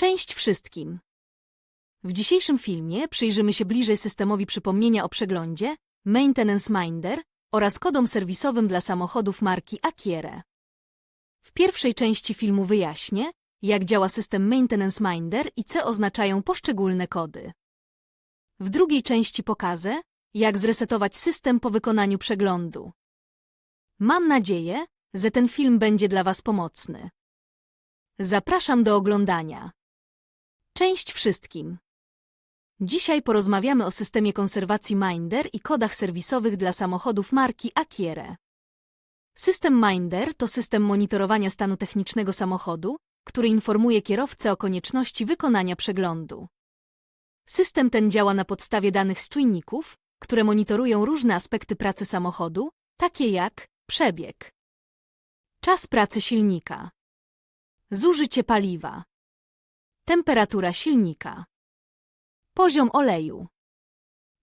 Cześć wszystkim! W dzisiejszym filmie przyjrzymy się bliżej systemowi przypomnienia o przeglądzie, Maintenance Minder oraz kodom serwisowym dla samochodów marki Akiere. W pierwszej części filmu wyjaśnię, jak działa system Maintenance Minder i co oznaczają poszczególne kody. W drugiej części pokażę, jak zresetować system po wykonaniu przeglądu. Mam nadzieję, że ten film będzie dla Was pomocny. Zapraszam do oglądania. Cześć wszystkim! Dzisiaj porozmawiamy o systemie konserwacji Minder i kodach serwisowych dla samochodów marki Akiere. System Minder to system monitorowania stanu technicznego samochodu, który informuje kierowcę o konieczności wykonania przeglądu. System ten działa na podstawie danych z czujników, które monitorują różne aspekty pracy samochodu, takie jak przebieg, czas pracy silnika, zużycie paliwa, temperatura silnika, poziom oleju.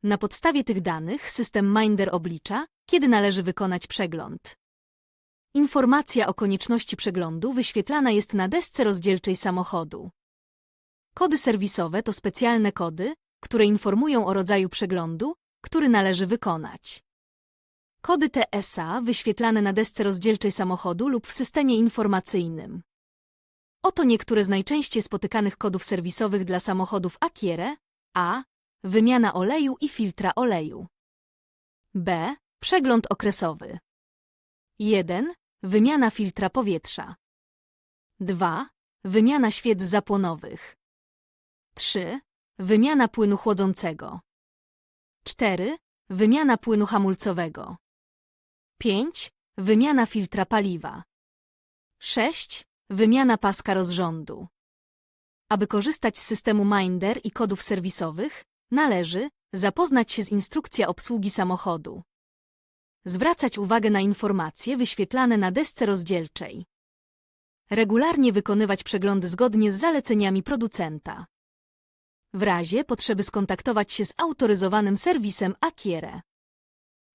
Na podstawie tych danych system Minder oblicza, kiedy należy wykonać przegląd. Informacja o konieczności przeglądu wyświetlana jest na desce rozdzielczej samochodu. Kody serwisowe to specjalne kody, które informują o rodzaju przeglądu, który należy wykonać. Kody TSA wyświetlane na desce rozdzielczej samochodu lub w systemie informacyjnym. Oto niektóre z najczęściej spotykanych kodów serwisowych dla samochodów Akiere. A. Wymiana oleju i filtra oleju. B. Przegląd okresowy. 1. Wymiana filtra powietrza. 2. Wymiana świec zapłonowych. 3. Wymiana płynu chłodzącego. 4. Wymiana płynu hamulcowego. 5. Wymiana filtra paliwa. 6. Wymiana paska rozrządu. Aby korzystać z systemu Minder i kodów serwisowych, należy zapoznać się z instrukcją obsługi samochodu. Zwracać uwagę na informacje wyświetlane na desce rozdzielczej. Regularnie wykonywać przeglądy zgodnie z zaleceniami producenta. W razie potrzeby skontaktować się z autoryzowanym serwisem Akiere.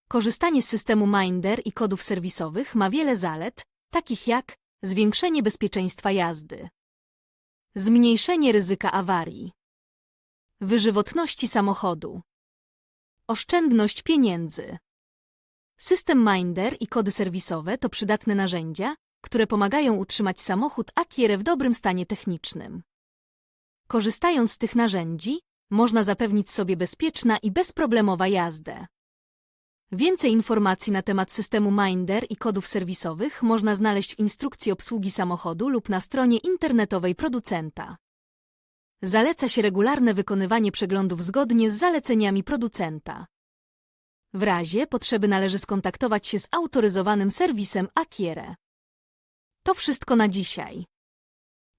Korzystanie z systemu Minder i kodów serwisowych ma wiele zalet, takich jak zwiększenie bezpieczeństwa jazdy, zmniejszenie ryzyka awarii, wyżywotności samochodu, oszczędność pieniędzy. System Minder i kody serwisowe to przydatne narzędzia, które pomagają utrzymać samochód Akiere w dobrym stanie technicznym. Korzystając z tych narzędzi, można zapewnić sobie bezpieczna i bezproblemowa jazdę. Więcej informacji na temat systemu Minder i kodów serwisowych można znaleźć w instrukcji obsługi samochodu lub na stronie internetowej producenta. Zaleca się regularne wykonywanie przeglądów zgodnie z zaleceniami producenta. W razie potrzeby należy skontaktować się z autoryzowanym serwisem Akiere. To wszystko na dzisiaj.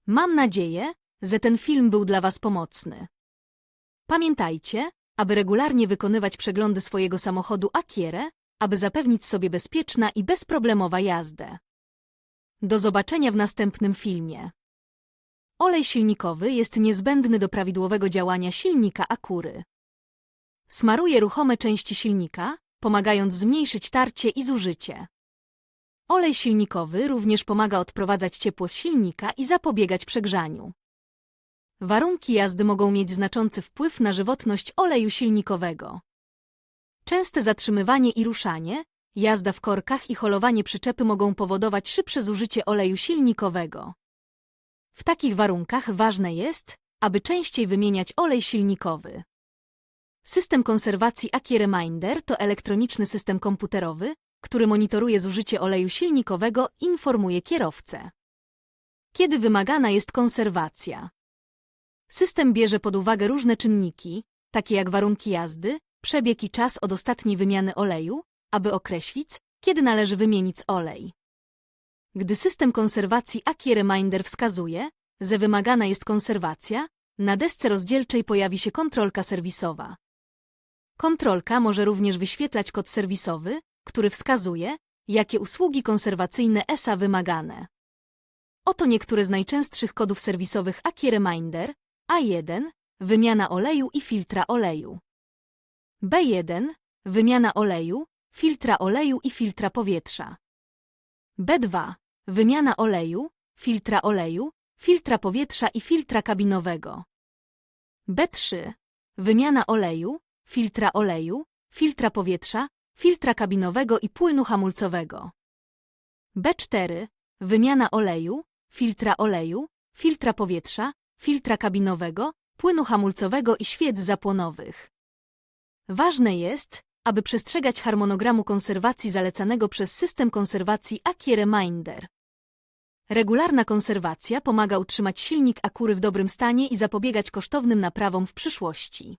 Mam nadzieję, że ten film był dla Was pomocny. Pamiętajcie, aby regularnie wykonywać przeglądy swojego samochodu Akiere, aby zapewnić sobie bezpieczna i bezproblemowa jazdę. Do zobaczenia w następnym filmie. Olej silnikowy jest niezbędny do prawidłowego działania silnika Akury. Smaruje ruchome części silnika, pomagając zmniejszyć tarcie i zużycie. Olej silnikowy również pomaga odprowadzać ciepło z silnika i zapobiegać przegrzaniu. Warunki jazdy mogą mieć znaczący wpływ na żywotność oleju silnikowego. Częste zatrzymywanie i ruszanie, jazda w korkach i holowanie przyczepy mogą powodować szybsze zużycie oleju silnikowego. W takich warunkach ważne jest, aby częściej wymieniać olej silnikowy. System konserwacji Aki Reminder to elektroniczny system komputerowy, który monitoruje zużycie oleju silnikowego i informuje kierowcę. Kiedy wymagana jest konserwacja? System bierze pod uwagę różne czynniki, takie jak warunki jazdy, przebieg i czas od ostatniej wymiany oleju, aby określić, kiedy należy wymienić olej. Gdy system konserwacji Aki Reminder wskazuje, że wymagana jest konserwacja, na desce rozdzielczej pojawi się kontrolka serwisowa. Kontrolka może również wyświetlać kod serwisowy, który wskazuje, jakie usługi konserwacyjne ESA wymagane. Oto niektóre z najczęstszych kodów serwisowych Aki Reminder, a1 wymiana oleju i filtra oleju. B1 wymiana oleju, filtra oleju i filtra powietrza. B2 wymiana oleju, filtra oleju, filtra powietrza i filtra kabinowego. B3. Wymiana oleju, filtra oleju, filtra powietrza, filtra kabinowego i płynu hamulcowego. B4. Wymiana oleju, filtra oleju, filtra powietrza, filtra kabinowego, płynu hamulcowego i świec zapłonowych. Ważne jest, aby przestrzegać harmonogramu konserwacji zalecanego przez system konserwacji Aki Reminder. Regularna konserwacja pomaga utrzymać silnik Akury w dobrym stanie i zapobiegać kosztownym naprawom w przyszłości.